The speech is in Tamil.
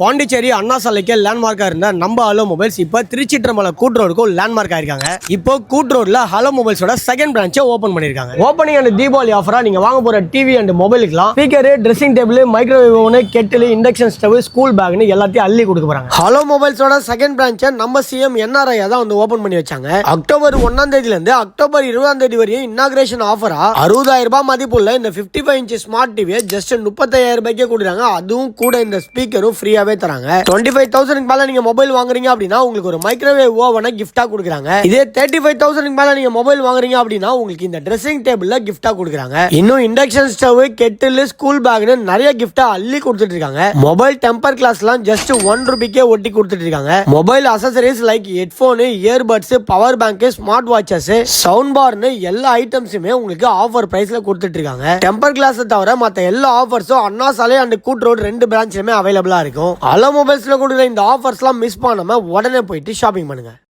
பாண்டிச்சேரி அண்ணா சாலைக்கு லேண்ட்மார்க்காக இருந்த நம்ம ஹலோ மொபைல்ஸ் இப்போ திருச்சிற்றம்பலம் கூட் ரோடுக்கும் லேண்ட்மார்க் ஆயிருக்காங்க. இப்போ கூட்ரோட்ல ஹலோ மொபைல்ஸோட செகண்ட் பிரான்ச்சை ஓப்பன் பண்ணியிருக்காங்க ஓப்பனிங் அண்ட் தீபாவளி ஆஃபராக நீங்கள் வாங்க போகிற டிவி அண்ட் மொபைலுக்குலாம் ஸ்பீக்கர் ட்ரெஸ்ஸிங் டேபிள் மைக்ரோவேவ் ஒன்று கெட்டில் இண்டக்ஷன் ஸ்டவ் ஸ்கூல் பேக்னு எல்லாத்தையும் அள்ளி கொடுக்க போகிறாங்க ஹலோ மொபைல்ஸோட செகண்ட் பிரான்ச்சை நம்ம சிஎம் என்ஆர்ஐ தான் வந்து ஓப்பன் பண்ணி வச்சாங்க. அக்டோபர் ஒன்றாம் தேதியிலேருந்து அக்டோபர் இருபதாம் தேதி வரையும் இன்னாகிரேஷன் ஆஃபராக அறுபதாயிரம் ரூபாய் மதிப்புள்ள இந்த 55 ஃபைவ் இன்ச் ஸ்மார்ட் டிவியை ஜஸ்ட் முப்பத்தாயிரம் ரூபாய்க்கே கொடுக்குறாங்க. அதுவும் கூட இந்த ஸ்பீக்கரும் ஃப்ரீயாக ஃப்ரீயாவே தராங்க. டுவெண்ட்டி ஃபைவ் தௌசண்ட் மேல நீங்க மொபைல் வாங்குறீங்க அப்படின்னா உங்களுக்கு ஒரு மைக்ரோவேவ் ஓவனை கிஃப்டா கொடுக்குறாங்க. இதே தேர்ட்டி ஃபைவ் தௌசண்ட் மேல நீங்க மொபைல் வாங்குறீங்க அப்படின்னா உங்களுக்கு இந்த ட்ரெஸ்ஸிங் டேபிள்ல கிஃப்டா கொடுக்குறாங்க. இன்னும் இண்டக்ஷன் ஸ்டவ் கெட்டில் ஸ்கூல் பேக்னு நிறைய கிஃப்டா அள்ளி கொடுத்துட்டு இருக்காங்க மொபைல் டெம்பர் கிளாஸ்லாம் ஜஸ்ட் ஒன் ருபிக்கே ஒட்டி கொடுத்துட்டு இருக்காங்க mobile accessories like headphone earbuds power bank smart watches sound பார்னு எல்லா ஐட்டம்ஸுமே உங்களுக்கு ஆஃபர் பிரைஸ்ல கொடுத்துட்டு இருக்காங்க டெம்பர் கிளாஸ் தவிர மற்ற எல்லா ஆஃபர்ஸும் அண்ணா சாலை அண்ட் கூட் ரோடு ரெண்டு பிரான்ச்லயுமே அவைலபிளா இருக்கும். அலோ மொபைல்ஸில் கொடுக்குற இந்த ஆஃபர்ஸ்லாம் மிஸ் பண்ணாமல் உடனே போயிட்டு ஷாப்பிங் பண்ணுங்கள்